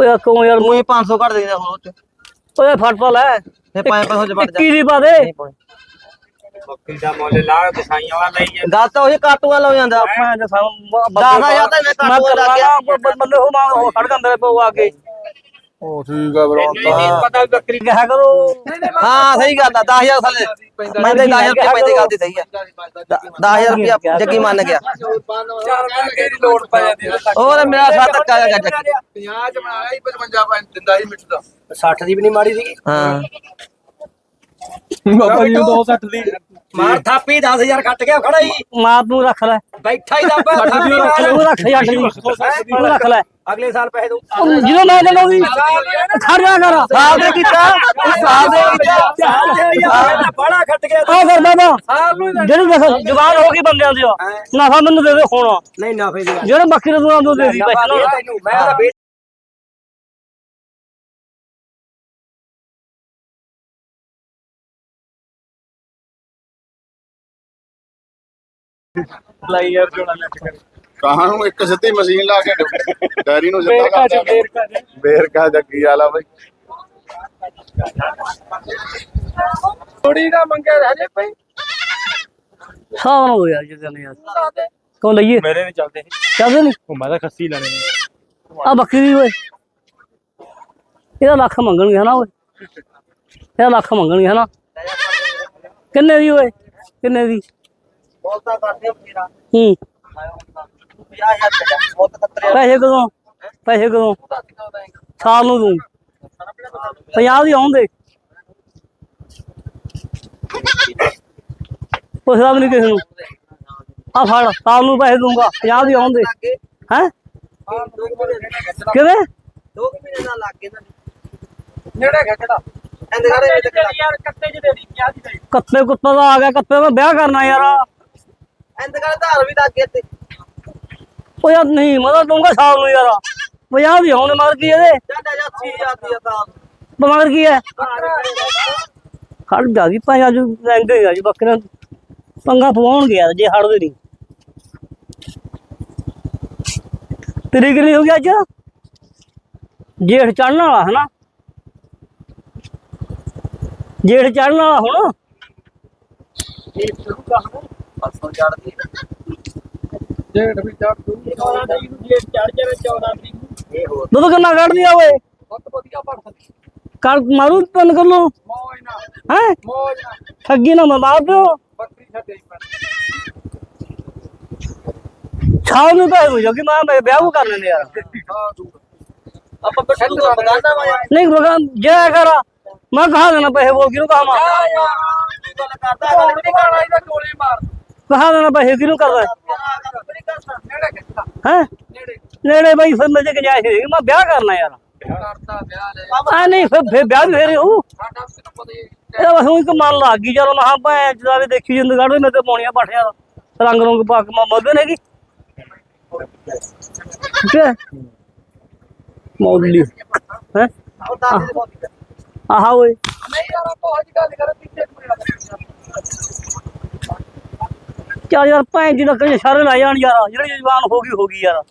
ਓਏ ਕਿਉਂ ਯਾਰ? ਤੂੰ ਹੀ 500 ਘੱਟ ਦੇ ਦੇ ਹੋਰ ਤੇ ਓਏ ਫੜ ਪਾ ਲੈ। ਫੇ 500 ਚ ਵੜ ਜਾ। ਇੱਕੀ ਦੀ ਪਾ ਦੇ। ਬੱਕਰੀ ਦਾ ਮੁੱਲ ਲਾ ਦਸਾਈਆਂ ਵਾਲਾ ਲਈ ਜਾਂਦਾ ਗੱਲ ਤਾਂ ਉਹੀ ਕਾਟੂ ਵਾਲਾ ਹੋ ਜਾਂਦਾ। ਮੈਂ ਜੇ ਸਾਨੂੰ ਦਸ ਹਜ਼ਾਰ ਤਾਂ ਮੈਂ ਹੋ ਲੱਗ ਗਿਆ। ਬੰਦੇ ਹੋ ਮਾਂ ਉਹ ਖੜ ਜਾਂਦੇ ਪਊ ਆ ਕੇ। ਉਹ ਠੀਕ ਆ ਇਹਨੂੰ ਹੀ ਨਹੀਂ ਪਤਾ ਬੱਕਰੀ ਕਿਹਾ ਕਰੋ। ਹਾਂ ਸਹੀ ਗੱਲ ਆ 10000 ਥੱਲੇ ਮੈਂ ਤਾਂ 10000 ਰੁਪਏ ਪੈਂਦੀ ਗੱਲ ਦੀ ਸਹੀ ਆ। 10000 ਰੁਪਏ ਜੱਗੀ ਮੰਨ ਗਿਆ। ਚਾਰ ਬੱਕਰੀ ਦੀ ਲੋੜ ਪੈ ਜਾਂਦੀ ਹੈ ਹੋਰ ਮੇਰਾ ਸਾਥ ਧੱਕਾ ਗਿਆ ਜੱਗੀ 50 ਚ ਬਣਾਇਆ ਹੀ 55 ਪੈਂ ਦਿੰਦਾ ਹੀ ਮਿੱਠ ਦਾ। 60 ਦੀ ਵੀ ਨਹੀਂ ਮਾੜੀ ਸੀਗੀ। ਹਾਂ। ਬਾਬਾ ਜੀ ਉਹ 60 ਦੀ। ਮਾਰ ਥਾਪੀ 10000 ਕੱਟ ਗਿਆ ਖੜਾ ਹੀ। ਮਾਂ ਤੂੰ ਰੱਖ ਲੈ। ਬੈਠਾ ਹੀ ਦੱਬਾ ਥਾਪੀ ਮਾਰ ਰੱਖ ਯਾਰ। ਤੂੰ ਰੱਖ ਲੈ ਅਗਲੇ ਸਾਲ ਪੈਸੇ ਦਊ। ਜਦੋਂ ਮੈਂ ਦੇਣਾ ਵੀ ਖੜ ਜਾ ਕਰ। ਸਾਲ ਦੇ ਕੀਤਾ ਸਾਲ ਦੇ ਕੀਤਾ। ਬੜਾ ਖੱਟ ਗਿਆ। ਆ ਬਾਬਾ ਨੂੰ ਜਿਹੜੀ ਦੇਖ ਜਵਾਨ ਹੋ ਗਈ ਬੰਦਿਆਂ ਦੀ। ਨਫਾ ਮੈਨੂੰ ਦੇ ਦੇ ਹੁਣ। ਨਹੀਂ ਨਾ ਫੇਰ ਜਿਹੜੇ ਬੱਕਰੀ ਨੂੰ ਦੋ ਦੇ ਦੀ ਪੈਸੇ ਮੈਂ ਤਾਂ ਵੇਚ ਲਾਈ ਯਾਰ ਜੋੜਾ ਲੱਟ ਕਰ ਕਹਾਂ ਨੂੰ ਇੱਕ ਸਿੱਧੀ ਮਸ਼ੀਨ ਲਾ ਕੇ ਡੈਰੀ ਨੂੰ ਸਿੱਧਾ ਕਰ ਦਿੰਦਾ ਬੇਰਕਾ ਜੱਗੀ ਵਾਲਾ ਬਈ। ਥੋੜੀ ਦਾ ਮੰਗਿਆ ਹਜੇ ਪਈ ਸਾਹ ਨਾ ਹੋ ਯਾਰ ਜਿੱਦਾਂ ਯਾਰ ਕੌਣ ਲਈਏ? ਮੇਰੇ ਨਹੀਂ ਚੱਲਦੇ ਚੱਲਦੇ ਨਹੀਂ? ਉਹ ਮੈਂ ਤਾਂ ਖੱਸੀ ਲੈਣੇ ਨੇ। ਆ ਬੱਕਰੀ ਦੀ ਓਏ। ਇਹਦਾ ਲੱਖ ਮੰਗਣਗੇ ਹਨਾ ਓਏ। ਇਹਦਾ ਲੱਖ ਮੰਗਣਗੇ ਹਨਾ। ਕਿੰਨੇ ਦੀ ਓਏ? ਕਿੰਨੇ ਦੀ? ਬੋਲਤਾ ਕਰਦੇ ਮੇਰਾ। ਹੂੰ। 50000 ਰੁਪਏ ਬਹੁਤ ਤੱਤਰੇ ਪੈਸੇ ਕਦੋਂ? ਪੈਸੇ ਕਦੋਂ? ਸਾਲ ਨੂੰ ਦੂੰ 50 ਦੀ। ਆਉਂਦੇ ਪੁੱਛਦਾ ਵੀ ਨਹੀਂ ਕਿਸੇ ਨੂੰ। ਆ ਫੜ ਸਾਲ ਨੂੰ ਪੈਸੇ ਦੂੰਗਾ 50 ਦੀ ਆਉਂਦੇ ਹੈ? ਕਿਵੇਂ? ਦੋ ਕੁ ਮਹੀਨੇ ਦਾ ਲੱਗ ਗਏ ਨਾ। ਨੇੜੇ ਖੱਟਦਾ ਇਹਦੇ ਘਰੇ ਵਿੱਚ ਯਾਰ ਕੱਤੇ ਦੀ ਕਿਆ ਦੀ। ਕੱਤੇ ਕੁੱਤਾ ਦਾ ਆ ਗਿਆ ਕੱਤੇ ਦਾ ਵਿਆਹ ਕਰਨਾ ਯਾਰ। ਇਹਦੇ ਘਰੇ ਧਾਰ ਵੀ ਲੱਗ ਗਏ ਤੇ ਉਹ ਯਾਰ ਨਹੀਂ ਮੈਂ ਤਾਂ ਦੂੰਗਾ ਸਾਲ ਨੂੰ ਯਾਰ। 50 ਦੀ ਆਉਂਦੇ ਮਗਰ ਕੀ ਇਹਦੇ? ਜਾਂਦਾ ਜਾਂ 8000 ਦੀ ਤਾਂ ਮਗਰ ਕੀ ਹੈ? ਖੜ ਜਾ ਜੀ ਭਾਈ ਅੱਜ ਲੈਂਦੇ ਆ ਜੀ ਬੱਕਰੇ ਪੰਗਾ ਪਵਾਉਣਗੇ ਯਾਰ ਜੇ ਹੜਦੇ ਨਹੀਂ। ਤੇਰੀ ਕਿੰਨੀ ਹੋ ਗਈ ਅੱਜ? ਜੇਠ ਚੜਨ ਵਾਲਾ ਹੈ ਨਾ ਜੇਠ ਚੜਨ ਵਾਲਾ ਹੁਣ? ਪਰਸੋਂ ਚੜਦੀ ਡੇਢ ਵੀ ਚੜ ਦੂ 14 ਤਰੀਕ ਨੂੰ ਡੇਢ ਚੜ ਜਾਵੇ 14 ਤਰੀਕ ਨੂੰ। ਇਹ ਹੋਰ ਦੁੱਧ ਕਿੰਨਾ ਕੱਢਦੀ ਆ ਓਏ? ਬਹੁਤ ਵਧੀਆ ਪੜਦਾ ਕੱਲ ਮਾਰੂ ਤਿੰਨ ਕਿਲੋ। ਮੌਜ ਨਾਲ। ਹੈ? ਮੌਜ ਠੱਗੀ ਨਾ ਮਾਰ ਦਿਓ ਬੱਕਰੀ ਛੱਡੇ ਛਾਉ ਨੂੰ ਤਾਂ ਹੋ ਜਾਊਗੀ ਮੈਂ ਮੈਂ ਵਿਆਹ ਨੂੰ ਕਰ ਲੈਂਦੇ ਯਾਰ। ਆਪਾਂ ਬਠਿੰਡ ਦਾ ਬਗਾਨਾ ਵਾ ਯਾਰ ਨਹੀਂ ਬਗਾ ਜੈ ਕਰ ਮੈਂ ਕਹਾ ਦੇਣਾ ਪੈਸੇ ਬੋਲ ਕਿਹਨੂੰ ਕਹਾ ਮੈਂ ਗੱਲ ਕਰਦਾ ਹੁਣ ਨਹੀਂ ਕਰਨਾ ਇਹਦਾ ਗੋਲੀ ਮਾਰ। ਕਹਾ ਦੇਣਾ ਪੈਸੇ ਕਿਹਨੂੰ ਕਰਦਾ। ਹੈ? ਨੇੜੇ ਬਾਈ ਫਿਰ ਮੇਰੇ ਗੰਜਾਇਸ਼ ਹੈਗੀ ਮੈਂ ਵਿਆਹ ਕਰਨਾ ਯਾਰ। ਕਰਦਾ ਵਿਆਹ ਲੈ ਆ ਨਹੀਂ ਫਿਰ ਫਿਰ ਵਿਆਹ ਵੀ ਫੇਰੇ ਹੀ। ਇਹਦਾ ਬਸ ਉਹੀ ਕਮਾਲ ਲੱਗ ਗਈ ਚਲੋ ਮਹਾਂ ਭੈਣ ਜਦਾ ਵੀ ਦੇਖੀ ਜਿੰਦ ਕੱਢਦੇ ਮੈਂ ਤੇ ਪਾਉਣੀਆਂ ਪਾਠਿਆਂ ਦਾ। ਰੰਗ ਰੰਗ ਪਾ ਕੇ ਮਦਨ ਹੈਗੀ ਠੀਕ ਹੈ? ਮੌਲੀ। ਹੈ? ਆਹਾ। ਓਏ। ਨਹੀਂ ਯਾਰ ਆਪਾਂ ਅੱਜ ਗੱਲ ਕਰ ਪਿੱਛੇ ਕੋਈ ਚੱਲ ਯਾਰ ਭੈਣ ਜੀ ਲੱਗੇ ਸਾਰੇ ਲਾ ਜਾਣ ਯਾਰ। ਜਿਹੜੀ ਜਵਾਨ ਹੋ ਗਈ ਹੋ ਗਈ ਯਾਰ।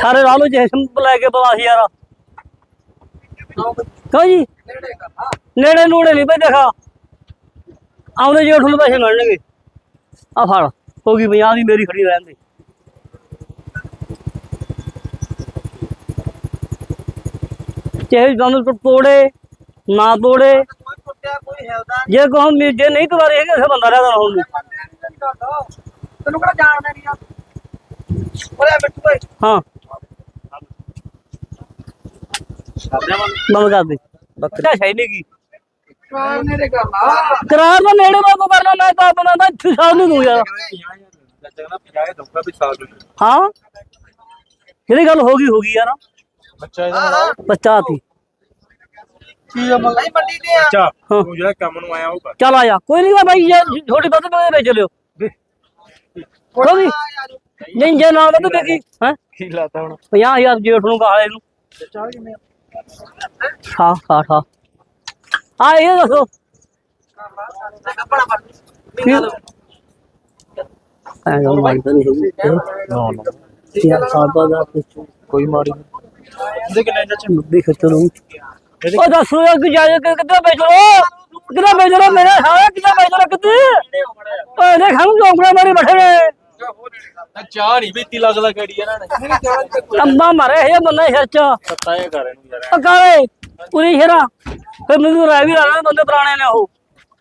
ਸਾਰੇ ਲਾ ਲੋ ਜੈਸਮ ਲੈ ਕੇ ਬਵਾਸ ਯਾਰ। ਕਹੋ ਜੀ? ਨੇੜੇ ਨੂੜੇ ਨਹੀਂ ਪਈ ਦੇਖਾ। ਆਉਂਦੇ ਜੇਠ ਨੂੰ ਪੈਸੇ ਮਿਲਣਗੇ ਆ ਫੜ, ਹੋ ਗਈ 50 ਦੀ, ਮੇਰੀ ਖੜੀ ਰਹਿਣ ਦੇ। ਚਾਹੇ ਤੁਹਾਨੂੰ ਤੋੜੇ, ਨਾ ਤੋੜੇ ਕੋਈ ਕੁੱਤਿਆ ਕੋਈ ਹਿਲਦਾ ਜੇ ਕੋ ਹਮ ਜੇ ਨਹੀਂ ਤੁਹਾਰੇ ਹੈਗੇ ਫਿਰ ਬੰਦਾ ਰਹਿਦਾ ਹੁਣ ਤੈਨੂੰ ਕਿਹੜਾ ਜਾਣਦਾ ਨਹੀਂ ਆ? ਓਏ ਬਿੱਟੂ ਓਏ ਹਾਂ। ਬੰਦ। ਕਰ ਦੇ। ਬੱਕਰਾ। ਹੈ ਨਹੀਂ ਕੀ ਕਾਰ ਨੇੜੇ ਕਰ ਲਾ ਕਰਾਰ ਦਾ ਨੇੜੇ ਵਾਂਗੂ ਕਰਨਾ ਮੈਂ ਤਾਂ ਆਪਣਾ ਤਾਂ ਇੱਥੇ ਸਾਲ ਨੂੰ ਦੂੰ ਯਾਰ ਜਗਨਾ 50 ਦਊਗਾ ਵੀ ਸਾਲ ਨੂੰ। ਹਾਂ। ਜਿਹੜੀ ਗੱਲ ਹੋ ਗਈ ਹੋ ਗਈ ਯਾਰ ਬੱਚਾ ਹਾਂ ਹਾਂ ਬੱਚਾ ਤੀ ਨਹੀਂ ਮੰਡੀ ਤੇ ਆ। ਅੱਛਾ ਹਾਂ। ਤੂੰ ਜਿਹੜਾ ਕੰਮ ਨੂੰ ਆਇਆ ਉਹ ਕਰ। ਚੱਲ ਆ ਜਾ ਕੋਈ ਨਹੀਂ ਬਾਈ ਜੇ ਛੋਟੀ ਬੱਤ ਤੇ ਵੇਚ ਲਿਓ ਕੋਈ ਨੀ। ਨਹੀਂ ਜੇ ਨਾ ਵੱਧ ਦੇਖੀ ਹੈ? ਕੀ ਲਾਤਾ ਹੁਣ? 50000 ਜੇਠ ਨੂੰ ਕਹਾਲੇ ਨੂੰ ਚਾਹ ਕਿਵੇਂ ਹਾਂ ਹਾਂ ਹਾਂ ਆ ਇਹ ਦੱਸੋ। ਕੱਪੜਾ ਪੜ ਐ ਗੱਲ ਮਾਰੀ ਤਾਂ ਨਹੀਂ ਹੈਗੀ ਨਾ ਨਾ ਯਾਰ ਸਾਦਾ ਦਾ ਕੋਈ ਮਾੜੀ ਇਹਦੇ ਕਿੰਨੇ ਚਾਚੇ ਨੱਬੇ ਖੱਤਰ ਨੂੰ ਉਹ ਦੱਸੋ ਯਾਰ ਕਿ ਜਾਏ ਕਿ ਕਿੱਥੇ ਵੇਚ ਲੋ ਕਿੱਥੇ ਵੇਚ ਲੋ ਮੇਰੇ ਸਾਲੇ ਕਿੱਥੇ ਵੇਚ ਲੋ ਕਿੱਥੇ ਓਏ ਦੇਖ ਹਮ ਲੋਕੜਾ ਮਾਰੀ ਬੈਠੇ ਨੇ। ਚਾਹ ਨਹੀਂ ਪੀਤੀ ਲੱਗਦਾ ਕਿਹੜੀ ਇਹਨਾਂ। ਨੇ ਅੰਬਾ ਮਾਰੇ ਇਹ ਬੰਦਾ ਸਿਰ ਚ। ਸੱਤਾ ਇਹ ਕਰ ਇਹਨੂੰ ਯਾਰ। ਅਕਾਲੇ ਪੂਰੀ ਸ਼ੇਰਾ। ਫਿਰ ਮੈਨੂੰ ਰਾਇ ਵੀ ਲਾਣਾ ਬੰਦੇ ਪੁਰਾਣੇ ਨੇ ਉਹ।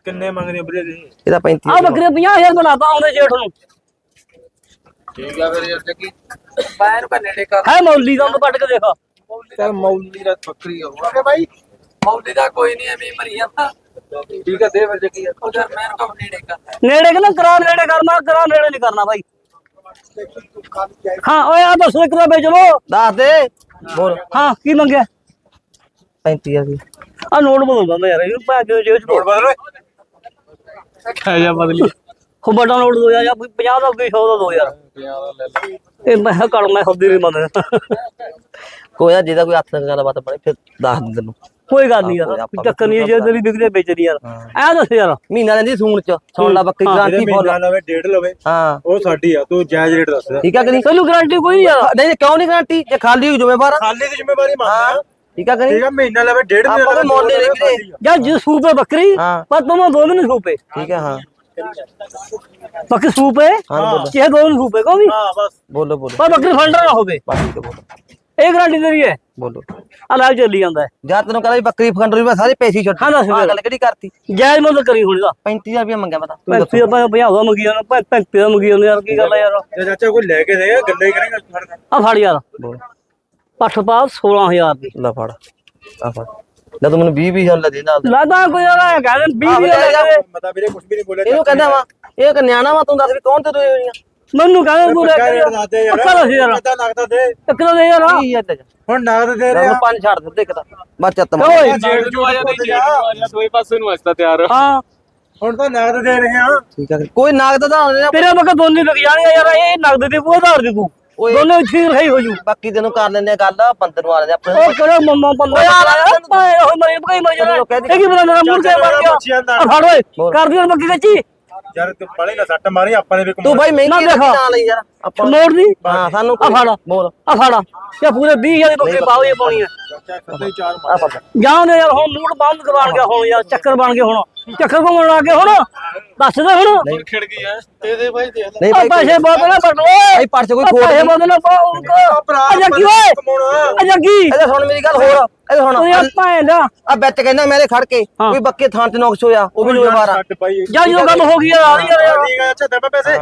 ਕਿੰਨੇ ਮੰਗਦੇ ਵੀਰੇ ਤੁਸੀਂ? ਇਹਦਾ 35 ਆ ਬੱਕਰੇ 50000 ਬਣਾਤਾ ਆਉਂਦੇ ਜੇਠ ਨੂੰ। ਠੀਕ ਆ ਫਿਰ ਯਾਰ ਜੱਗੀ ਬਾਹਰ ਨੂੰ ਨੇੜੇ ਕਰ। ਹੈ ਮੌਲੀ ਦਾ ਉਹਨੂੰ ਪੱਟ ਕੇ ਦੇਖ। ਤੇ ਮੌਲੀ ਦਾ ਬੱਕਰੀ ਹੋਊਗਾ ਬਾਈ। ਮੌਲੀ ਦਾ ਕੋਈ ਨਹੀਂ ਐਵੇਂ ਮਰੀ ਜਾਂਦਾ। ਠੀਕ ਆ ਦੇ ਫਿਰ ਜੱਗੀ ਉਹ ਯਾਰ ਮੈਂ ਕੋ ਨੇੜੇ ਕਰ ਨੇੜੇ ਕਹਿੰਦਾ ਕਰਾ ਨੇੜੇ ਕਰ ਮੈਂ ਕਰਾ ਨੇੜੇ ਨਹੀਂ ਕਰਨਾ ਬਾਈ। ਹਾਂ ਓਏ ਆ ਦੱਸੋ ਇੱਕ ਦਾ ਵੇਚ ਲੋ ਦੱਸ ਦੇ। ਬੋਲ। ਹਾਂ ਕੀ ਮੰਗਿਆ? 35000 ਦੀ ਆ ਨੋਟ ਬਦਲਦਾ ਹੁੰਦਾ ਯਾਰ ਇਹਨੂੰ ਪਾ ਕੇ ਚ ਨੋਟ ਬਦਲ ਓਏ। ਕਹਿ ਜਾ ਬਦਲੀ ਹੋ ਵੱਡਾ ਨੋਟ ਦੋ ਯਾਰ ਜਾਂ 50 ਦਾ ਕੋਈ 100 ਦਾ ਦੋ ਯਾਰ ਇਹ ਮੈਂ ਕਰ ਮੈਂ ਖੁਦ ਹੀ ਨਹੀਂ ਮੰਨਦਾ। ਕੋਈ ਨਾ ਜਿਹਦਾ ਕੋਈ ਹੱਥ ਨਾਲ ਗੱਲਬਾਤ ਬਣੇ ਫਿਰ ਦੱਸ ਦਿੰਦੇ ਤੈਨੂੰ। ਕੋਈ ਗੱਲ ਨਹੀਂ ਯਾਰ ਚੱਕਰ ਨਹੀਂ ਜੇ ਤੇਰੀ ਵਿਕਦੇ ਵੇਚਦੀ ਯਾਰ। ਐ ਦੱਸ ਯਾਰ ਮਹੀਨਾ ਲੈਂਦੀ ਸੂਣ ਚ ਸੁਣ ਲਾ ਬੱਕਰੀ ਗਾਰੰਟੀ ਫੁੱਲ। ਲਵੇ ਡੇਢ ਲਵੇ ਹਾਂ। ਉਹ ਸਾਡੀ ਆ ਤੂੰ ਜਾਇਜ਼ ਰੇਟ ਦੱਸ। ਠੀਕ ਆ ਕਿ ਨਹੀਂ? ਤੈਨੂੰ ਗਾਰੰਟੀ ਕੋਈ ਨਹੀਂ ਯਾਰ। ਨਹੀਂ ਕਿਉਂ ਨਹੀਂ ਗਾਰੰਟੀ ਜੇ ਖਾਲੀ ਜ਼ਿੰਮੇਵਾਰ। ਖਾਲੀ ਦੀ ਜ਼ਿੰਮੇਵਾਰੀ ਮੰਨਦੇ ਆ। ਠੀਕ ਆ ਕਿ ਨਹੀਂ? ਠੀਕ ਆ ਮਹੀਨਾ ਲਵੇ ਡੇਢ ਆਪਾਂ ਤਾਂ ਮੁੱਲ ਨਹੀਂ ਵੀਰੇ ਜਾਂ ਜੇ ਸੂਪ ਹੈ ਬੱਕਰੀ ਹਾਂ। ਪਰ ਤੁਮ ਦੋ ਦਿਨ ਸੂਪ ਹੈ। ਠੀਕ ਆ ਹਾਂ। ਬੱਕਰੀ ਸੂਪ ਹੈ? ਹਾਂ ਬੋਲੋ। ਦੋ ਦਿਨ ਸੂਪ ਹੈ ਕੋਈ ਹਾਂ ਬਸ। ਬੋਲੋ ਬੋਲੋ। ਪਰ ਬੱਕਰੀ ਫੰਡਰ ਨਾ ਹੋਵੇ। ਆ ਬੋਲੋ। ਇਹ ਗਾਰੰਟੀ ਤੇਰੀ ਹੈ। ਬੋਲੋ। ਆ ਲਾਈਵ ਚੱਲੀ ਜਾਂਦਾ ਹੈ। ਜਾਂ ਤੈਨੂੰ ਕਹਿੰਦਾ ਵੀ ਬੱਕਰੀ ਫੰਡਰੀ ਮੈਂ ਸਾਰੇ ਪੈਸੇ ਛੱਡ ਹਾਂ, ਦੱਸ ਆਹ। ਗੱਲ ਕਿਹੜੀ ਕਰਤੀ? ਜਾਇਜ਼ ਮੁੱਲ ਕਰੀ ਹੁਣ ਇਹਦਾ 35000 ਰੁਪਏ ਮੰਗਿਆ ਮੈਂ ਤਾਂ। ਤੂੰ ਦੱਸ। ਪੈਂਤੀ ਦਾ ਪੰਜਾਹ ਦਾ ਮੰਗੀ ਜਾਂਦਾ ਪੈਂਤੀ ਦਾ ਮੰਗੀ ਜਾਂਦਾ ਯਾਰ ਕੀ ਗੱਲ ਹੈ ਯਾਰ। ਜੇ ਚਾਚਾ ਕੋਈ ਲੈ ਕੇ ਦੇਗਾ ਗੱਲੇ ਹੀ ਕਰੇਗਾ ਫੜ ਕੇ। ਆ ਫੜ ਯਾਰ। ਬੋਲ। ਪੱਠ ਪਾ 16000 ਦੀ। ਲੈ ਫੜ ਆ ਫੜ। ਲੈ ਤੂੰ ਮੈਨੂੰ 20 20 ਲੈ ਦੇ ਨਾਲ। ਲਾਦਾ ਕੋਈ ਯਾਰ ਇਹ ਕਹਿੰਦੇ 20 ਆਹ ਵੀ ਲੈ ਜਾ। ਲੈ ਮੈਂ ਤਾਂ ਵੀਰੇ ਕੁਝ ਵੀ ਨਹੀਂ ਬੋਲਿਆ ਇਹਨੂੰ ਕਹਿੰਦਾ ਵਾ ਇਹ ਇੱਕ ਨਿਆਣਾ ਵਾ ਤੂੰ ਦੱਸ ਵੀ ਕੌਣ ਤੇ ਰੋਈ ਹੋਈਆਂ? ਮੈਨੂੰ ਕਹਿੰਦੇ ਤੂੰ ਲੈ ਕੇ ਦੇ ਯਾਰ। ਪੱਕਾ ਦੱਸ ਯਾਰ। ਕਿੱਦਾਂ ਲੱਗਦਾ ਦੇ। ਇੱਕ ਦਾ ਦੇ ਯਾਰ। ਕੀ ਚ ਹੁਣ ਨਗਦ ਦੇ ਰਿਹਾ ਪੰਜ ਛੱਡ ਦਿੱਤੇ ਇੱਕ ਤਾਂ। ਬਸ ਚੱਤ ਓਏ। ਜੇੜ ਨੂੰ ਆ ਜਾਂਦੇ ਜੇੜ ਨੂੰ ਆ ਜਾ ਦੋਈ ਪਾਸੇ ਨੂੰ ਅਸਤਾ ਤਿਆਰ। ਹਾਂ। ਹੁਣ ਤਾਂ ਨਗਦ ਦੇ ਰਹੇ ਆ। ਠੀਕ ਆ। ਕੋਈ ਨਾਗ ਦਾ ਤਾਂ ਤੇਰੇ ਮੱਕ ਦੋਨੇ ਵਿਕ ਜਾਣਗੇ ਯਾਰ ਇਹ ਨਗਦ ਦੇ ਪੂ ਆਧਾਰ ਦੇ ਓਏ। ਦੋਨੇ ਠੀਕ ਰਹੀ ਹੋ ਜੂ। ਬਾਕੀ ਤੈਨੂੰ ਕਰ ਲੈਂਦੇ ਆ ਗੱਲ ਬੰਦੇ ਨੂੰ ਆ ਲੈਂਦੇ ਆਪਣੇ। ਉਹ ਕਿਹੜਾ ਮੰਮਾ ਬੰਦਾ ਯਾਰ ਪਾਏ ਉਹ ਮਰੇ ਭਈ ਮਰ ਜਾਣਾ ਇਹ ਕੀ ਬਣਾ ਮੇਰਾ ਮੂੰਹ ਤੇ ਮਰ ਗਿਆ। ਆ ਫੜ ਓਏ। ਕਰ ਦਿਓ ਬੱਕੀ ਕੱਚੀ। ਯਾਰ ਤੂੰ ਪੜੇ ਨਾ ਸੱਟ ਮਾਰੀ ਆਪਾਂ ਨੇ ਵੀ ਤੂੰ ਬਾਈ ਮਹਿੰਗੀ ਨਾ ਨਾ ਦੇਖਾ। ਲਈ ਯਾਰ ਆਪਾਂ ਮੋੜ ਦੀ ਹਾਂ ਸਾਨੂੰ ਆ ਫੜ ਬੋਲ। ਆ ਫੜ। ਇਹ ਪੂਰੇ 20000 ਦੀ ਬੱਕਰੀ ਪਾਓ ਇਹ ਪਾਉਣੀ ਹੈ ਫੜ। ਜਾਂਦੇ ਯਾਰ ਹੁਣ ਮੂਡ ਬੰਦ ਬਣ ਗਿਆ ਹੁਣ ਯਾਰ ਚੱਕਰ ਬਣ ਗਏ ਹੁਣ। ਚੱਕਰ ਘੁੰਮਣ ਲੱਗ ਗਏ ਹੁਣ। ਦੱਸ ਦੇ ਹੁਣ। ਖਿੜ ਗਈ ਐ ਦੇ ਦੇ ਭਾਈ ਦੇ ਨਹੀਂ ਬਾਈ ਪੈਸੇ ਬਹੁਤ ਨਾ ਪਟ ਓਏ। ਭਾਈ ਪਰਚ ਕੋਈ ਖੋਟ ਪੈਸੇ ਨਹੀਂ। ਬਹੁਤ ਨਾ ਪਾਓ ਆ ਜੱਗੀ ਓਏ। ਆ ਜੱਗੀ। ਇਹਦਾ ਸੁਣ ਮੇਰੀ ਗੱਲ ਹੋਰ। ਇਹਦਾ ਸੁਣ ਓਏ ਆਪਾਂ ਦਾ ਆ ਵਿੱਚ ਕਹਿੰਦਾ ਮੇਰੇ ਖੜ ਕੇ ਕੋਈ ਬੱਕੇ ਥਾਂ ਤੇ ਨੌਕਸ ਹੋਇਆ ਉਹ ਵੀ ਆ ਸੱਟ ਭਾਈ। ਜਾਂ ਜਦੋਂ ਗੱਲ ਹੋ ਗਈ ਯਾਰ ਆ ਰਹੀ ਯਾਰ ਯਾਰ। ਠੀਕ ਆ ਅੱਛਾ ਦੇ ਪੈਸੇ।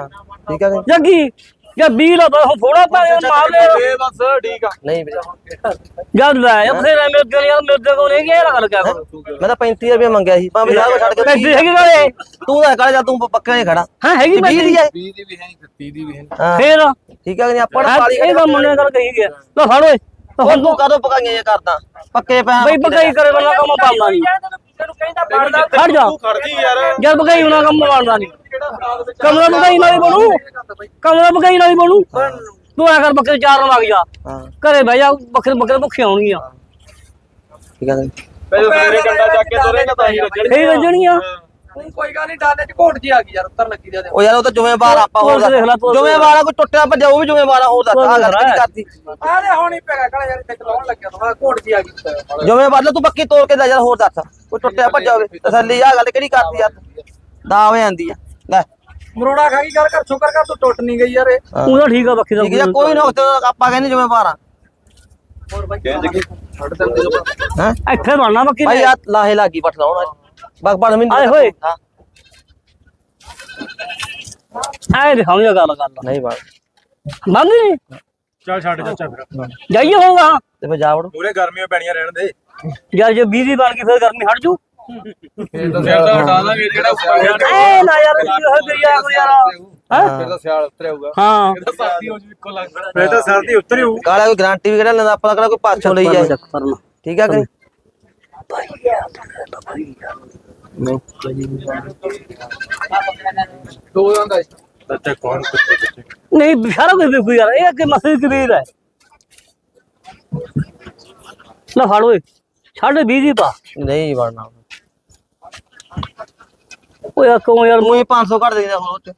ਠੀਕ ਆ ਜੱਗੀ ਜੇ 20 ਲਾ ਤਾਂ ਥੋੜਾ ਪਾ ਮਾਰ ਲੈ ਦੇ ਬਸ ਠੀਕ ਆ। ਨਹੀਂ ਵੀਰੇ। ਜਦ ਲੈ ਆ ਫੇਰ ਮੇਰੇ ਕੋਲ ਯਾਰ ਮੇਰੇ ਕੋਲ ਨਹੀਂ ਗਿਆ ਗੱਲ ਕਿਆ ਕਰੋ ਮੈਂ ਤਾਂ 35000 ਰੁਪਏ ਮੰਗਿਆ ਸੀ ਭਾਵੇਂ ਸਾਰਾ ਛੱਡ ਕੇ ਪੈਸੇ ਹੈਗੇ ਵਾਲੇ ਤੂੰ ਤਾਂ ਕਾਲੇ ਜਾ ਤੂੰ ਪੱਕਾ ਹੀ ਖੜਾ। ਹਾਂ ਹੈਗੀ 20 ਦੀ ਪੈਸੇ ਹੈ। 20 ਦੀ ਵੀ ਹੈ 30 ਦੀ ਵੀ ਹੈ। ਫੇਰ? ਠੀਕ ਆ ਕਿ ਨਹੀਂ ਆਪਾਂ ਹੈਂ, ਨੂੰ ਪਾਲੀ ਇਹ ਕੰਮ ਮੁੰਡੇ ਕਰ ਕਹੀ ਗਿਆ ਲੈ ਫੜ ਓਏ। ਤਾਂ ਹੁਣ ਹੁਣ ਤੂੰ ਕਦੋਂ ਪਕਾਈਆਂ ਇਹ ਕਰਦਾ? ਪੱਕੇ ਪੈ ਬਈ ਪਕਾਈ ਕਰੇ ਵਾਲਾ ਕੰਮ ਬਣਦਾ ਨਹੀਂ। ਖੜ ਜਾ। ਤੂੰ ਖੜ ਜੀ ਯਾਰ। ਜਦ ਪਕਾਈ ਹੋਣਾ ਕੰਮ ਬਣਦਾ ਨਹੀਂ। ਕਮਰਾ ਪਕਾਈ ਨਾਲ ਹੀ ਬਣੂ। ਕਮਰਾ ਪਕਾਈ ਨਾਲ ਹੀ ਬਣੂ। ਤੂੰ ਐ ਕਰ ਬੱਕਰੇ ਚਾਰ ਲੱਗ ਜਾ। ਹਾਂ। ਘਰੇ ਬਹਿ ਜਾ ਬੱਕਰੇ ਬੱਕਰੇ ਭੁੱਖੇ ਆਉਣਗੀਆਂ। ਠੀਕ ਆ ਨਹੀਂ? ਪਹਿਲੇ ਸਵੇਰੇ ਕੰਡਾ ਚੱਕ ਕੇ ਤੋਰੇਗਾ ਤਾਂ ਹੀ ਰੱਜਣ ਫੇਰ ਵੱਜਣਗੀਆਂ ਕੋਈ ਗੱਲ ਨਹੀਂ ਡਾਲੇ ਚ ਘੋਟ ਜੀ ਆ ਗਈ ਯਾਰ ਉੱਤਰ ਲੱਗੀ ਦੇ ਉਹ ਯਾਰ ਉਹ ਤਾਂ ਜ਼ਿੰਮੇਵਾਰ ਆਪਾਂ ਹੋਰ ਤੂੰ ਦੇਖ ਲੈ, ਤੂੰ ਜ਼ਿੰਮੇਵਾਰ ਆ ਕੋਈ ਟੁੱਟਿਆ ਭੱਜਿਆ ਉਹ ਵੀ ਜ਼ਿੰਮੇਵਾਰ ਆ ਹੋਰ ਦੱਸ ਆ ਗੱਲ ਕਿਹੜੀ ਕਰਤੀ? ਆ ਦੇ ਹੁਣ ਹੀ ਪੈਗਾ ਕਲਾ ਯਾਰ ਇੱਥੇ ਲਾਉਣ ਲੱਗਿਆ ਤਾਂ ਘੋਟ ਜੀ ਆ ਗਈ। ਜ਼ਿੰਮੇਵਾਰ ਲੈ ਤੂੰ ਪੱਕੀ ਤੋੜ ਕੇ ਲੈ ਯਾਰ ਹੋਰ ਦੱਸ ਕੋਈ ਟੁੱਟਿਆ ਭੱਜਿਆ ਹੋਵੇ ਤਸੱਲੀ ਆ ਗੱਲ ਕਿਹੜੀ ਕਰਤੀ ਯਾਰ? ਦਾਵੇ ਆਂਦੀ ਆ ਲੈ। ਮਰੋੜਾ ਖਾ ਗਈ ਗੱਲ ਕਰ ਸ਼ੁਕਰ ਕਰ ਤੂੰ ਟੁੱਟ ਨਹੀਂ ਗਈ ਯਾਰ ਇਹ। ਠੀਕ ਆ ਦਾ ਠੀਕ ਕੋਈ ਨਾ ਆਪਾਂ ਕਹਿੰਦੇ ਜ਼ਿੰਮੇਵਾਰ ਆ। ਹੋਰ ਬਾਈ ਛੱਡ ਦਿੰਦੇ ਜੋ ਹੈ? ਇੱਥੇ ਬਣਨਾ ਬੱਕਰੀ ਭਾਈ ਨੇ। ਆ ਲਾਹੇ ਲਾਗੀ ਪਟ ਲਾਉਣਾ ਬਗ ਬਣ ਮੈਨੂੰ ਆਏ ਹੋਏ। ਹਾਂ, ਐ ਦਿਖਾਉਂ ਜਾ ਗੱਲ ਕਰ ਨਹੀਂ ਬਣ ਬੰਦ ਨਹੀਂ ਚੱਲ ਛੱਡ ਚਾਚਾ ਫਿਰ ਜਾਈਏ ਹੋਗਾ ਤੇ ਫਿਰ ਜਾ ਵੜ ਪੂਰੇ ਗਰਮੀਆਂ ਪੈਣੀਆਂ ਰਹਿਣ ਦੇ। ਯਾਰ ਜੇ ਬਿਜਲੀ ਬਣ ਗਈ ਫਿਰ ਗਰਮੀ ਹਟ ਜੂ ਫਿਰ ਤਾਂ ਹਟਾ ਦਾਂਗੇ ਜਿਹੜਾ ਉੱਪਰ ਐ ਨਾ ਯਾਰ ਇਹ ਹੋ ਗਈ ਯਾਰ ਕੋਈ ਯਾਰ? ਹੈਂ? ਫਿਰ ਤਾਂ ਸਿਆਲ ਉਤਰਿਆਊਗਾ ਹਾਂ। ਸਰਦੀ ਹੋ ਜੂ ਇੱਕੋ ਲੱਗਦਾ। ਫਿਰ ਤਾਂ ਸਰਦੀ ਉਤਰੀ ਹੋਊ। ਕਾਲਾ ਕੋਈ ਗਾਰੰਟੀ ਵੀ ਕਿਹੜਾ ਲੈਂਦਾ? ਆਪਾਂ ਕਿਹੜਾ ਕੋਈ ਪਾਛੋਂ ਲਈ ਜਾਏ। ਚੱਕ ਕਰਨਾ ਠੀਕ ਆ ਕਿ ਨਹੀਂ? ਦੋ ਕੌਣ ਕੁੱਤੇ ਨਹੀਂ ਸਾਰਾ ਕੁਝ ਵੇਖੂ ਯਾਰ ਇਹ ਅੱਗੇ ਮਸਲੇ ਕਬੀਰ ਹੈ ਲੈ। ਫੜ ਓਏ ਛੱਡ ਬੀਜੀ ਪਾ। ਨਹੀਂ ਬਣਨਾ ਓਏ ਕਿਉਂ ਯਾਰ ਤੂੰ ਹੀ 500 ਘੱਟ ਦੇ ਦੇ ਹੋਰ ਚ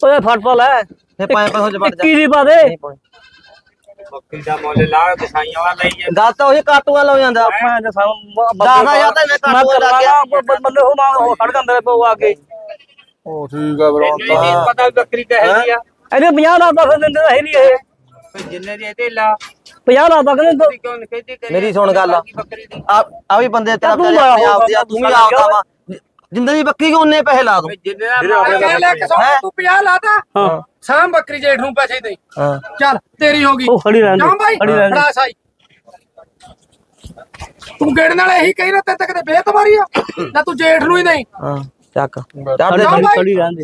ਓਏ ਫੜ ਪਾ ਲੈ। ਫੇ 500 ਚ ਵੜ ਜਾ। ਇੱਕੀ ਦੀ ਪਾ ਦੇ। ਨਹੀਂ ਪਾਉਣੀ। ਬੱਕਰੀ ਦਾ ਮੁੱਲ ਲਾ ਦਸਾਈਆਂ ਵਾਲਾ ਲਈ ਜਾ ਗੱਲ ਤਾਂ ਉਹੀ ਕਾਟੂਆ ਲਓ ਜਾਂਦਾ। ਮੈਂ ਤੇ ਸਾਨੂੰ ਦਸ ਹਜ਼ਾਰ ਤਾਂ ਇਹਨੇ ਮੈਂ ਕਾਟੂਆ ਲੱਗ ਗਿਆ ਕਰਵਾਂਗਾ ਬੰਦੇ ਹੋ ਮਾਂ ਉਹ ਖੜ ਜਾਂਦੇ ਪਊ ਆ ਕੇ। ਉਹ ਠੀਕ ਆ ਬਰੋ ਤੈਨੂੰ ਇਹ ਨਹੀਂ ਪਤਾ ਵੀ ਬੱਕਰੀ ਕਹੇ ਦੀ ਆ। ਇਹਦੇ 50 ਦਾ ਤਾਂ ਫਿਰ ਦਿੰਦੇ ਤਾਂ ਹੈ ਨਹੀਂ ਇਹ। ਫਿਰ ਜਿੰਨੇ ਦੀ ਇਹਦੇ ਲਾ 50 ਦਾ ਤਾਂ ਕਹਿੰਦੇ ਤੁਸੀਂ ਕਿਉਂ ਨੀ ਕਹਿੰਦੇ ਕਰੀ? ਮੇਰੀ ਸੁਣ ਗੱਲ। ਬੱਕਰੀ ਦੀ। ਆ ਆ ਵੀ ਬੰਦੇ ਤੇਰਾ ਹੋਊਗਾ, ਦੀ ਆ, ਤੂੰ ਵੀ ਆਪਦਾ ਵਾ। ਜਿੰਦੇ ਦੀ ਬੱਕਰੀ ਕੋ ਉਹਨੇ ਪੈਸੇ ਲਾ ਦੂੰ ਫਿਰ ਜਿੰਨੇ ਦਾ ਮਾਲ ਆਪਣੇ ਲੈ ਕੇ ਸੌ ਹੈਂ? ਤੂੰ 50 ਲਾਤਾ ਹਾਂ। ਸਾਮ ਬੱਕਰੀ ਜੇਠ ਨੂੰ ਪੈਸੇ ਦੇ। ਹਾਂ। ਚੱਲ ਤੇਰੀ ਹੋ ਗਈ। ਉਹ ਖੜੀ ਰਹਿੰਦੇ ਕਿਉਂ ਬਾਈ। ਖੜੀ ਰਹਿੰਦੇ ਫੜਾ ਸਾਈ। ਤੂੰ ਗੇੜ ਨਾਲ ਇਹੀ ਕਹੀ ਨਾ ਤੇ ਤੱਕ ਤੇ ਬੇਤਮਾਰੀ ਆ? ਨਾ ਤੂੰ ਜੇਠ ਨੂੰ ਹੀ ਨਹੀਂ। ਹਾਂ ਚੱਕ। ਖੜੀ। ਖੜੀ ਰਹਿੰਦੇ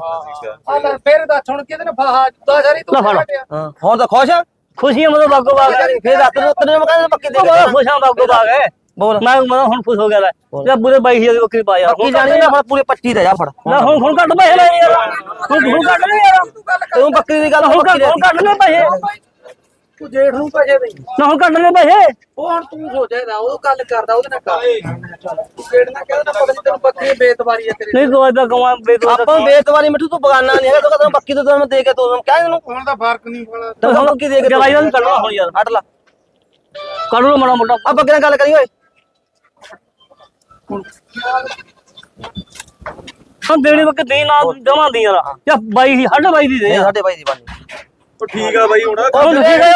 ਆ ਲੈ ਫੇਰ ਦੱਸ ਹੁਣ ਕਿਹਦੇ ਨੇ ਫਾਹਾ ਦਾ ਸਾਰੀ ਤੂੰ। ਕੱਢਿਆ। ਹਾਂ ਹੁਣ ਤਾਂ ਖੁਸ਼ ਆ? ਖੁਸ਼ੀਆਂ ਮਤਲਬ ਬਾਗੋ ਬਾਗ ਫੇਰ ਰੱਖ ਨੂੰ ਤੈਨੂੰ ਮੈਂ ਕਹਿੰਦਾ ਬੱਕਰੀ ਦੇ ਖੁਸ਼ਾਂ ਬਾਗੋ ਬਾਗ। ਹੈ ਬੋਲ। ਮੈਂ ਮੈਂ ਹੁਣ ਖੁਸ਼ ਹੋ ਗਿਆ ਲੈ। ਜਾਂ ਪੂਰੇ 22000 ਦੀ ਬੱਕਰੀ ਪਾ ਯਾਰ। ਬੱਕਰੀ ਜਾਣੀ ਨਾ ਹੁਣ ਪੂਰੇ 25 ਦਾ ਜਾ ਫੜ। ਨਾ ਹੁਣ ਹੁਣ ਕੱਟ ਪੈਸੇ ਲੈ ਯਾਰ। ਹੁਣ ਹੁਣ ਕੱਟ ਲੈ ਯਾਰ। ਤੂੰ ਬੱਕਰੀ ਦੀ ਗੱਲ ਹੁਣ ਬੱਕਰੀ ਕੱਟ ਹੁਣ ਕੱਟ ਲੈ ਪੈਸੇ। ਤੂੰ ਜੇਠ ਨੂੰ ਪੈਸੇ ਦੇ। ਨਾ ਹੁਣ ਕੱਟ ਲੈ ਪੈਸੇ। ਉਹ ਹੁਣ ਤੂੰ ਸੋਚੇਗਾ ਉਹ ਗੱਲ ਕਰਦਾ ਉਹਦੇ ਨਾਲ ਕਰ ਤੂੰ ਗੇੜ ਨਾਲ ਕਹਿੰਦਾ ਪਤਾ ਨਹੀਂ ਤੈਨੂੰ ਬੱਕਰੀ ਬੇਤਵਾਰੀ ਆ ਤੇਰੇ ਨਹੀਂ ਕੋਈ ਦਾ ਕਮਾ ਬੇਦੋ ਆਪਾਂ ਬੇਤਵਾਰੀ ਮਿੱਠੂ ਤੂੰ ਬਗਾਨਾ ਨਹੀਂ ਹੈਗਾ ਤੂੰ ਕਹਿੰਦਾ ਬੱਕਰੀ ਤੋਂ ਤੈਨੂੰ ਦੇ ਕੇ ਤੂੰ ਕਹਿ ਇਹਨੂੰ ਹੁਣ ਦਾ ਫ਼ਰਕ ਨਹੀਂ ਪੜਾ ਤੈਨੂੰ ਬੱਕਰੀ ਦੇ ਕੇ ਜਵਾਈ ਦਾ ਵੀ ਕੱਢਣਾ ਹੁਣ ਯਾਰ। ਹਟ ਲਾ। ਕੱਢ ਲੋ ਮਾੜਾ ਮੋਟਾ। ਆ ਬੱਕਰੀ ਨਾਲ ਗੱਲ ਕਰੀ ਓਏ? ਹਾਂ ਦੇਣੀ ਬੱਕੇ ਦੇ ਨਾ ਜਮਾ ਦੀ ਯਾਰ। ਯਾ ਬਾਈ ਹੀ ਹੱਡ ਬਾਈ ਦੀ ਦੇ। ਯਾਰ ਸਾਡੇ ਭਾਈ ਦੀ ਬਾਣੀ ਉਹ ਠੀਕ ਆ ਬਾਈ ਹੁਣ ਹੁਣ ਠੀਕ ਹੈ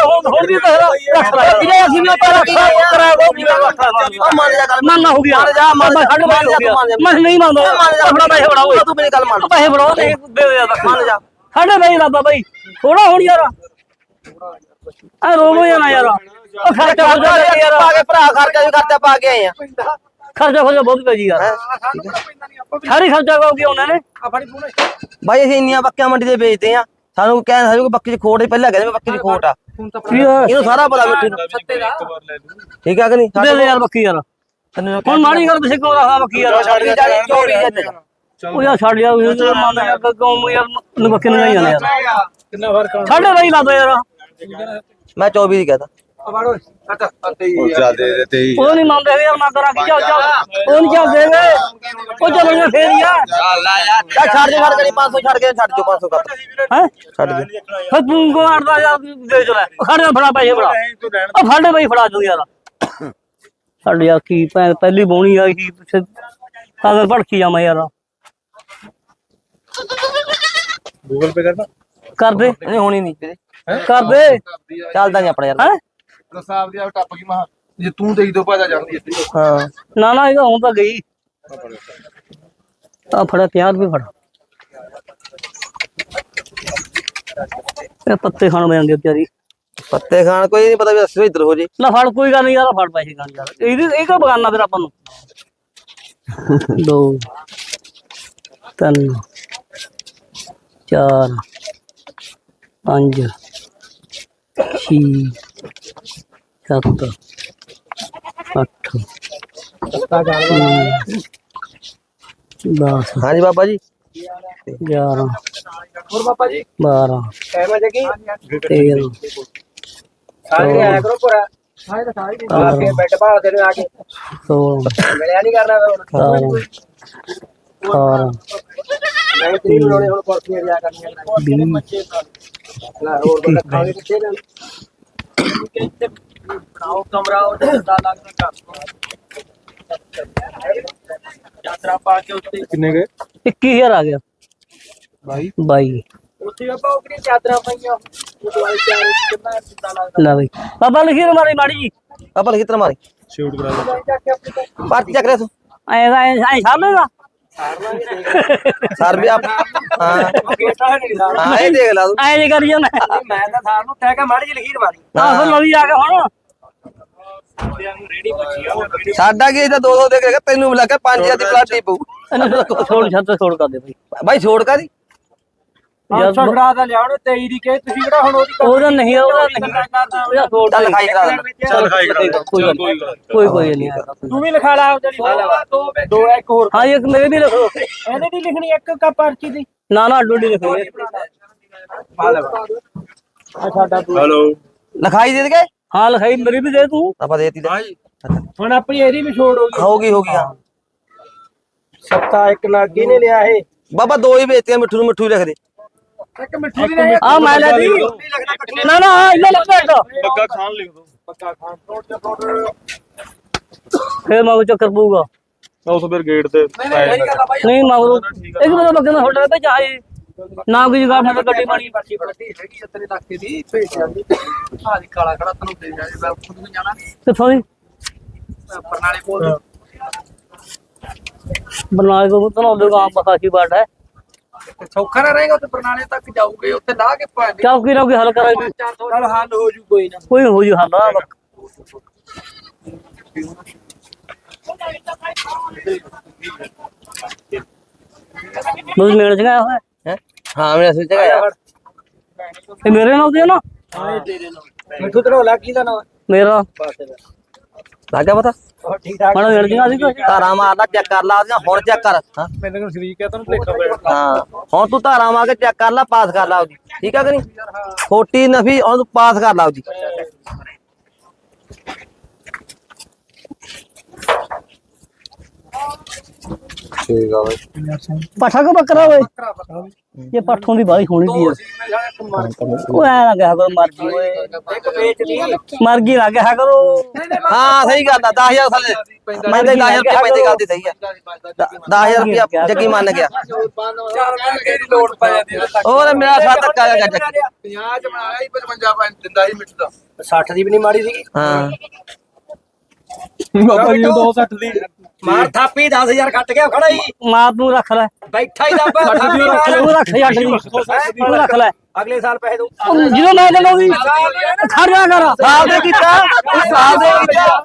ਵੀ ਤਾਂ ਰੱਖ ਲੈ ਵੀਰੇ ਅਸੀਂ ਵੀ ਆਪਾਂ ਰੱਖੀ ਆ ਯਾਰ। ਕਰਾ ਦੋ ਕੀ ਰੱਖ ਉਹ ਮੰਨ ਜਾ ਗੱਲ। ਮੰਨਣਾ ਹੋ ਗਿਆ। ਮੰਨ ਜਾ ਮੰਨ ਜਾ ਹੱਡ ਬਾਈ ਹੋ ਗਿਆ। ਮੈਂ ਨਹੀਂ ਮੰਨਦਾ। ਮੰਨ ਜਾ। ਆਪਣਾ ਪੈਸੇ ਫੜਾਓ। ਤੂੰ ਮੇਰੀ ਗੱਲ ਮੰਨ। ਪੈਸੇ ਫੜਾਓ ਤੇ ਦੇ ਦੇ ਯਾਰ ਮੰਨ ਜਾ। ਸਾਡੇ ਨਹੀਂ ਲਾਦਾ ਬਾਈ। ਥੋੜਾ ਹੁਣ ਯਾਰ। ਆ ਰੋਵੋ ਜਾਣਾ ਯਾਰ। ਉਹ ਖਰਚਾ ਹੋ ਪਾ ਜਾਂਦਾ ਯਾਰ। ਕੇ ਭਰਾ ਖਰਚਾ ਵੀ ਖਰਚਾ ਪਾ ਕੇ ਆਏ ਆ। ਖਰਚਾ ਖਰਚਾ ਬਹੁਤ ਪੈ ਜੀ ਯਾਰ। ਸਾਨੂੰ ਤਾਂ ਪੈਂਦਾ ਨਹੀਂ ਆਪਾਂ ਵੀ ਸਾਰੀ ਖਰਚਾ ਕੋ ਕੀ ਉਹਨਾਂ ਨੇ। ਆ ਫੜੀ ਫੋਨ। ਬਾਈ ਅਸੀਂ ਇੰਨੀਆਂ ਬੱਕੀਆਂ ਮੰਡੀ ਦੇ ਵੇਚਦੇ ਆ ਸਾਨੂੰ ਕਹਿਣ ਸਾਨੂੰ ਬੱਕਰੀ ਚ ਖੋਟ ਹੀ ਪਹਿਲਾਂ ਕਹਿੰਦੇ ਮੈਂ ਬੱਕਰੀ ਚ ਖੋਟ ਆ। ਤਾਂ? ਇਹਨੂੰ ਸਾਰਾ ਪਤਾ ਮਿੱਠੂ ਨੂੰ ਸੱਤੇ ਦਾ। ਠੀਕ ਆ ਕਿ ਨਹੀਂ? ਦੇ ਦੇ ਯਾਰ ਬੱਕੀ ਯਾਰ। ਹੁਣ ਮਾੜੀ ਗੱਲ ਤੁਸੀਂ ਕਿਉਂ ਰੱਖਾ ਬੱਕੀ ਯਾਰ। ਚੋਰੀ ਜਾਂਦੇ ਉਹ ਯਾਰ। ਛੱਡ ਯਾਰ ਉਹ ਤੇ ਮੰਨ ਯਾਰ ਕੌਮ ਯਾਰ ਨੂੰ ਬੱਕੀ ਨੂੰ ਨਹੀਂ ਜਾਣਾ ਯਾਰ। ਕਿੰਨਾ ਫ਼ਰਕ ਆ। ਸਾਡੇ ਨਹੀਂ ਲਾਦਾ ਯਾਰ। ਮੈਂ 24 ਦੀ ਕਹਤਾ। ਆ ਫੜੋ ਕੱਟ ਉਹ ਜ਼ਿਆਦੇ ਦੇ ਤੇ ਹੀ ਉਹ ਨਹੀਂ ਮੰਨਦੇ ਯਾਰ ਮੈਂ ਕਰਾਂ ਕੀ ਚੱਲ ਚੱਲ ਉਹ ਨਹੀਂ ਚੱਲਦੇ ਵੇ ਉਹ ਚੱਲਣਗੇ ਫੇਰ ਯਾਰ ਚੱਲ ਛੱਡ ਦੇ ਛੱਡ ਕੇ 500 ਛੱਡ ਕੇ ਛੱਡ ਜੋ 500 ਕਰ ਹੈ ਛੱਡ ਦੇ ਫਿਰ ਤੂੰ ਕੋ ਅੜਦਾ ਯਾਰ ਦੇ ਚਲਾ ਖੜੇ ਫੜਾ ਪੈਸੇ ਫੜਾ ਤੂੰ ਰਹਿਣ ਆ ਫਾੜੇ ਬਈ ਫੜਾ ਦੂ ਯਾਰ ਸਾਡੇ ਯਾਰ ਕੀ ਭੈਣ ਪਹਿਲੀ ਬੋਣੀ ਆ ਕੀ ਪਿੱਛੇ ਕਾਦਰ ਭੜਕੀ ਜਾਵਾਂ ਯਾਰ ਗੂਗਲ ਪੇ ਕਰਦਾ ਕਰ ਦੇ ਨਹੀਂ ਹੋਣੀ ਨਹੀਂ ਵੀਰੇ ਕਰ ਦੇ ਚੱਲਦਾ ਨਹੀਂ ਆਪਣਾ ਯਾਰ ਹੈ ਸਾਹਿਬ ਦੀ ਆ ਟੱਪ ਗਈ ਮਾ ਜੇ ਤੂੰ ਦੇਈ ਦੋ ਭਾਜਾ ਜਾਂਦੀ ਇੱਥੇ ਹਾਂ ਨਾ ਨਾ ਇਹਦਾ ਹੁਣ ਤਾਂ ਗਈ। ਆ ਫੜਾ 50 ਰੁਪਏ ਫੜਾ ਇਹ ਪੱਤੇ ਖਾਣ ਮੈਂ ਆਂਦੇ ਵਿਚਾਰੀ। ਪੱਤੇ ਖਾਣ ਕੋਈ ਨਹੀਂ ਪਤਾ ਵੀ ਅਸਰ ਇੱਧਰ ਹੋ ਜੇ। ਨਾ ਫੜ ਕੋਈ ਗੱਲ ਨਹੀਂ ਯਾਰ ਫੜ ਪੈਸੇ ਖਾਣ ਯਾਰ। ਇਹਦੀ ਇਹ ਕਾ ਬਗਾਨਾ ਫਿਰ ਆਪਾਂ ਨੂੰ? ਦੋ ਤਿੰਨ ਚਾਰ ਪੰਜ। ਛੇ ਸੱਤ ਅੱਠ ਦਸ ਹਾਂਜੀ ਬਾਬਾ ਜੀ। 11 ਹੋਰ ਬਾਬਾ ਜੀ? 12 ਟਾਈਮ ਆ ਜਗੀ? 13 ਸਾਰੇ ਆਇਆ ਕਰੋ ਪੂਰਾ ਸਾਰੇ ਤਾਂ ਸਾਰੇ ਆ ਕੇ ਬੈੱਡ ਭਾਲ ਦੇ ਆ ਕੇ। 16 ਮਿਲਿਆ ਨਹੀਂ ਕਰਨਾ ਹੁਣ। 18 ਮੈਂ ਤੇਰੀ ਬਣਾਉਣੇ ਹੁਣ ਕੁਰਸੀਆਂ ਲਿਆ ਕਰਨੀਆਂ 20 ਯਾਤਰਾ ਪਾ ਕੇ ਉੱਤੇ ਕਿੰਨੇ ਗਏ 21000 ਆ ਗਿਆ ਬਾਈ 22 ਉੱਥੇ ਆਪਾਂ ਉਹ ਕਿਹੜੀ ਚਾਦਰਾਂ ਪਾਈਆਂ ਉਹ ਦਵਾਈ ਚਾਰ ਕਿੰਨਾ ਕਿੱਦਾਂ ਲੱਗਦਾ ਲੈ ਬਈ ਬਾਬਾ ਲਿਖੀ ਰ ਮਾਰੀ ਮਾੜੀ ਜੀ ਬਾਬਾ ਲਿਖੀ ਤਰ ਮਾਰੀ ਸ਼ੂਟ ਕਰਾ ਦੇ ਜਾ ਕੇ ਆਪਣੀ ਤਾਂ ਪਾਰਟੀ ਚੱਕ ਰਿਹਾ ਤੂੰ ਐ ਐ ਐ ਸਾਹਮਣੇਗਾ ਸਰ ਵੀ ਆਪ ਹਾਂ। ਇਹ ਦੇਖ ਲਾ ਤੂੰ। ਐ ਜੇ ਕਰੀ ਜਾਂਦਾ ਮੈਂ ਤਾਂ ਸਾਰ ਨੂੰ ਕਹਿ ਕੇ ਮਾੜੀ ਜਿਹੀ ਲਖੀਰ ਮਾਰੀ। ਆ ਫਿਰ ਲਵੀ ਆ ਗਿਆ ਹੁਣ। ਸਾਡਾ ਕੀ ਇਹਦਾ 200 ਦੇ ਕੇ ਤੈਨੂੰ ਮਿਲਾ ਕੇ 5000 ਦੀ ਪਲਾਟੀ ਪਊ। ਇਹਨੂੰ ਛੋੜ ਛੱਤ ਛੋੜ ਕਰ ਦੇ ਬਈ। ਬਾਈ ਛੋੜ ਕਾਦੀ? ਯਾਰ ਛੜਾ ਦਾ ਲਿਆਉਣ 23 ਦੀ ਕਹੇ ਤੁਸੀਂ ਕਿਹੜਾ ਹੁਣ ਉਹਦੀ ਉਹਦਾ ਨਹੀਂ ਉਹਦਾ ਨਹੀਂ। ਉਹਦਾ ਚੱਲ ਲਿਖਾਈ ਕਰਾ ਦੇ ਚੱਲ ਖਾਈ ਕਰਾ ਦੇ ਕੋਈ ਗੱਲ ਕੋਈ ਕੋਈ ਨਹੀਂ ਤੂੰ ਵੀ ਲਿਖਾ ਲਾ ਜਿਹੜੀ ਦੋ ਦੋ ਇੱਕ ਹੋਰ ਹਾਂ ਇੱਕ ਮੇਰੇ ਵੀ ਲਿਖੋ। ਇਹਦੇ ਦੀ ਲਿਖਣੀ ਇੱਕ ਕਾ ਪਰਚੀ ਦੀ। ਨਾ ਨਾ ਡੋਡੀ ਲਿਖੋ। ਹਲੋ। ਲਿਖਾਈ ਦੇ ਦੇ ਹਾਂ ਲਿਖਾਈ ਮੇਰੀ ਵੀ ਦੇ ਤੂੰ। ਆਪਾਂ ਦੇਤੀ ਦੇ ਹੁਣ ਆਪਣੀ ਇਹਦੀ ਵੀ ਛੋੜ ਹੋ ਗਈ। ਹੋ ਗਈ ਹੋ ਗਈ ਹਾਂ। ਸੱਤਾ ਇੱਕ ਨਾਗੀ ਨੇ ਲਿਆ ਇਹ। ਬਾਬਾ ਦੋ ਹੀ ਵੇਚਤੀਆਂ ਮਿੱਠੂ ਨੂੰ ਮਿੱਠੂ ਹੀ ਲਿਖ ਦੇ। ਇੱਕ ਮਿੱਠੂ ਦੀ ਨਹੀਂ ਆ ਮੈਂ ਲੈ ਦੀ ਨਾ ਨਾ ਆ ਇਹਨਾਂ ਲੱਗ ਬੈਠ ਬੱਗਾ ਖਾਨ ਲਿਖ ਦੋ ਬੱਗਾ ਖਾਨ ਫਰੋਡ ਤੇ ਫਰੋਡ ਫੇਰ ਮਗਰ ਚੱਕਰ ਪਊਗਾ। ਉਸ ਫਿਰ ਗੇਟ ਤੇ ਨਹੀਂ ਮਗਰ ਇੱਕ ਬੰਦਾ ਬੱਗੇ ਦਾ ਹੋਟਲ ਤੇ ਚਾਹੇ ਨਾ ਕੋਈ ਜਗ੍ਹਾ ਮੈਂ ਗੱਡੀ ਮਾਰੀ ਪਰਚੀ ਫੜਦੀ ਹੈਗੀ ਤੇਰੇ ਇਲਾਕੇ ਦੀ ਭੇਜ ਜਾਂਦੀ ਆ ਦੀ ਕਾਲਾ ਖੜਾ ਤੈਨੂੰ ਦੇ ਜਾਏ ਮੈਂ ਖੁਦ ਨੂੰ ਜਾਣਾ। ਕਿੱਥੋਂ ਦੀ ਪਰਨਾਲੇ ਕੋਲ। ਬਰਨਾਲੇ ਤੋਂ ਤਨੌਲੇ ਗਾਂ ਬਸਾਕੀ ਬਾਟ ਹੈ। ਸੌਖਾ ਨਾ ਰਹੇਗਾ ਉੱਥੇ ਪਰਨਾਲੇ ਤੱਕ ਜਾਊਗੇ ਉੱਥੇ ਲਾ ਕੇ ਕੋਈ ਨਾ ਕੋਈ ਹੱਲ ਕਰਾਂਗੇ। ਚੱਲ ਹੱਲ ਹੋ ਜੂ ਕੋਈ ਨਾ। ਕੋਈ ਹੋ ਜੂ ਹੱਲ ਆ ਤੁਸੀਂ ਮੇਲ ਚੰਗਾ ਹੋਇਆ? ਹੈਂ? ਹਾਂ ਮੈਂ ਅਸਲ ਚ ਆਇਆ ਇਹ ਮੇਰੇ ਨਾਲ ਦੇ ਨਾ? ਮਿੱਠੂ ਤੇਰਾ ਲੱਗੀ ਦਾ ਨਾ? ਮੇਰਾ। ਲੱਗਾ ਪਤਾ? ਠੀਕ ਠਾਕ ਮਾੜਾ ਮੇਲ ਚੰਗਾ ਸੀ ਕੁਛ ਧਾਰਾ ਮਾਰ ਲਾ ਚੈੱਕ ਕਰ ਲਾ ਉਹਦੀਆਂ ਹੁਣ ਚੈੱਕ ਕਰ। ਹਾਂ। ਮੈਨੂੰ ਸ਼ਰੀਕ ਹੈ ਤੈਨੂੰ ਭਲੇਖਾ ਪਿਆ ਹਾਂ ਹੁਣ ਤੂੰ ਧਾਰਾ ਮਾਰ ਕੇ ਚੈੱਕ ਕਰ ਲਾ ਪਾਸ ਕਰ ਲਾ ਉਹਦੀ। ਠੀਕ ਆ ਕਿ ਨਹੀਂ? ਖੋਟੀ ਨਫੀ ਹੁਣ ਤੂੰ ਪਾਸ ਕਰ ਲਾ ਉਹਦੀ। ਠੀਕ ਆ ਬਈ। ਪੱਠਾ ਕੋ ਬੱਕਰਾ ਓਏ। ਇਹ ਪੱਠੋਂ ਦੀ ਬਾਈ ਹੋਣੀ ਦੀ ਉਹ ਐ ਨਾ ਕਿਹਾ ਕਰੋ ਮਰਜ਼ੀ ਓਏ। ਇੱਕ ਵੇਚ ਦੀ ਮਰ ਗਈ ਨਾ ਕਿਹਾ ਕਰੋ। ਹਾਂ ਸਹੀ ਗੱਲ ਆ 10000 ਥੱਲੇ ਮੈਂ ਤੇ 10000 ਰੁਪਏ ਪੈਂਦੀ ਗੱਲ ਦੀ ਸਹੀ ਆ। 10000 ਰੁਪਏ ਜੱਗੀ ਮੰਨ ਗਿਆ। ਚਾਰ ਮੈਂ ਕਿਹੜੀ ਲੋੜ ਪੈ ਜਾਂਦੀ ਹੈ ਉਹ ਤੇ ਮੇਰਾ ਸਾਥ ਧੱਕਾ ਗਿਆ ਜੱਗੀ। 50 ਚ ਬਣਾਇਆ ਹੀ 55 ਪੈਂ ਦਿੰਦਾ ਹੀ ਮਿੱਠੂ ਦਾ 60 ਦੀ ਵੀ ਨਹੀਂ ਮਾੜੀ ਸੀਗੀ। ਹਾਂ। ਬਾਬਾ ਜੀ 260 ਦੀ। ਮਾਰ ਥਾਪੀ 10000 ਕੱਟ ਗਿਆ ਖੜਾ ਹੀ ਮਾਂ ਤੂੰ ਰੱਖ ਲੈ। ਬੈਠਾ ਹੀ ਦੱਬਾ ਥਾਪੀ। ਤੂੰ ਰੱਖ ਜੱਟ ਦੀ ਤੂੰ ਰੱਖ ਲੈ। ਅਗਲੇ ਸਾਲ ਪੈਸੇ ਦਊ ਜਦੋਂ ਮੈਂ ਤੈਨੂੰ ਵੀ ਖੜ ਜਾ ਕਰ ਸਾਲ ਦੇ ਕੀਤਾ।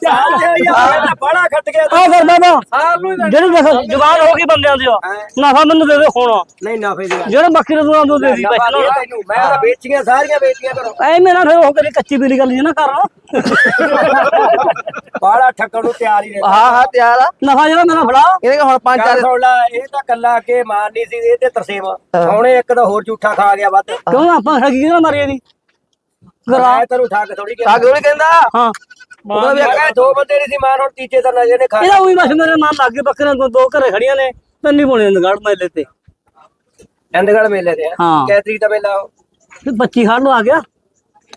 ਸਾਲ ਦੇ ਕੀਤਾ ਬੜਾ ਖੱਟ ਗਿਆ। ਆ ਕਰ ਬਾਬਾ ਜਿਹੜੀ ਜਵਾਨ ਹੋ ਗਈ ਬੰਦਿਆਂ ਦੀ ਨਫਾ ਮੈਨੂੰ ਦੇ ਦੇ ਹੁਣ। ਨਹੀਂ ਨਾ ਫੇਰ ਜਿਹੜੇ ਬੱਕਰੇ ਨੂੰ ਆਂਦੋ ਦੇ ਦੀ ਪੈਸੇ ਮੈਂ ਤਾਂ ਵੇਚੀਆਂ ਸਾਰੀਆਂ ਵੇਚੀਆਂ ਕਰੋ ਐ ਮੇਰਾ ਫਿਰ ਉਹ ਕਰੀ ਕੱਚੀ ਪੀਲੀ ਗੱਲ ਜੀ ਨਾ ਕਰ ਬਾੜਾ ਠੱਕਣ ਨੂੰ ਤਿਆਰ ਹੀ ਰਹਿੰਦਾ। ਹਾਂ ਹਾਂ ਤਿਆਰ ਆ। ਨਫਾ ਜਿਹੜਾ ਮੇਰਾ ਫੜਾ। ਇਹਨੇ ਹੁਣ ਪੰਜ ਚਾਰ ਲੈ ਇਹ ਤਾਂ ਕੱਲਾ ਕੇ ਮਾਰਨੀ ਸੀ ਇਹ ਤੇ ਤਰਸੇਮ ਹੁਣੇ ਇੱਕ ਤਾਂ ਹੋਰ ਝੂਠਾ ਖਾ ਗਿਆ ਵੱਧ। ਕਿਉਂ ਆਪਾਂ ਠੱਗੀ ਨਾ ਮਾਰੀ ਇਹਦੀ ਕਰਾ ਮੈਂ ਤੈਨੂੰ ਠੱਗ ਥੋੜੀ ਠੱਗ ਥੋੜੀ ਕਹਿੰਦਾ? ਹਾਂ। ਉਹਦਾ ਵੀ ਮੈਂ ਦੋ ਬੰਦੇ ਨਹੀਂ ਸੀ ਮਾਰ ਹੁਣ ਤੀਜੇ ਤਾਂ ਨਜ਼ਰ ਨੇ ਖਾ ਇਹਦਾ ਉਹੀ ਬਸ ਮੇਰੇ ਨਾਲ ਲੱਗ ਗਏ ਬੱਕਰੇ ਦੋ ਦੋ ਘਰੇ ਖੜੀਆਂ ਨੇ ਤੰਨੀ ਪਾਉਣੇ ਨੇ ਗੜ ਮੇਲੇ ਤੇ। ਚੰਦਗੜ ਮੇਲੇ ਤੇ ਹਾਂ। ਕੈਤਰੀ ਦਾ ਮੇਲਾ ਉਹ। ਤੇ 25 ਹੜ ਆ ਗਿਆ।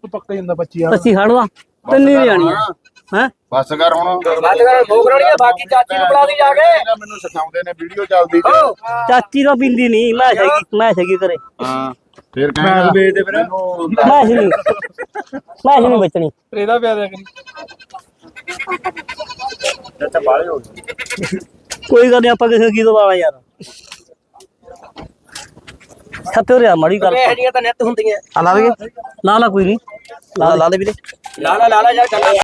ਪੱਕਾ ਹੀ ਹੁੰਦਾ 25 25 ਹੜ ਦਾ ਤੰਨੀ ਨਹੀਂ ਜਾਣੀ ਹੈ? ਬਸ ਕਰ ਹੁਣ। ਬਾਤ ਕਰ ਰਣੀ ਆ ਬਾਕੀ ਚਾਚੀ ਨੂੰ ਬੁਲਾ ਦੀ ਜਾ ਕੇ। ਮੈਨੂੰ ਸਿਖਾਉਂਦੇ ਨੇ ਵੀਡੀਓ ਚੱਲਦੀ ਤੇ। ਚਾਚੀ ਦਾ ਪਿੰਦੀ ਨਹੀਂ ਮੈਂ ਹੈਗੀ ਮੈਂ ਹੈਗੀ ਘਰੇ। ਹਾਂ। ਫਿਰ ਕਹਿੰਦਾ ਵੇਚ ਦੇ ਫਿਰ। ਮੈਂ ਹੀ ਨਹੀਂ ਮੈਂ ਹੀ ਨਹੀਂ ਬਚਣੀ ਇਹਦਾ ਪਿਆ ਦੇ ਕਰੀ ਕੋਈ ਗੱਲ ਨਹੀਂ ਆਪਾਂ ਕਿਸੇ ਕੀ ਦਵਾਲਾ ਯਾਰ। ਛੱਤੇ ਰਿਆ ਮੜੀ ਕਰ ਇਹ ਜੀਆਂ ਤਾਂ ਨਿੱਤ ਹੁੰਦੀਆਂ। ਆ ਲਾ ਲਈਏ ਲਾ ਲਾ ਕੋਈ ਨਹੀਂ। ਲਾ ਲਾ ਦੇ ਵੀਰੇ। ਲਾਲਾ ਲਾਲਾ ਜਾ ਚੱਲ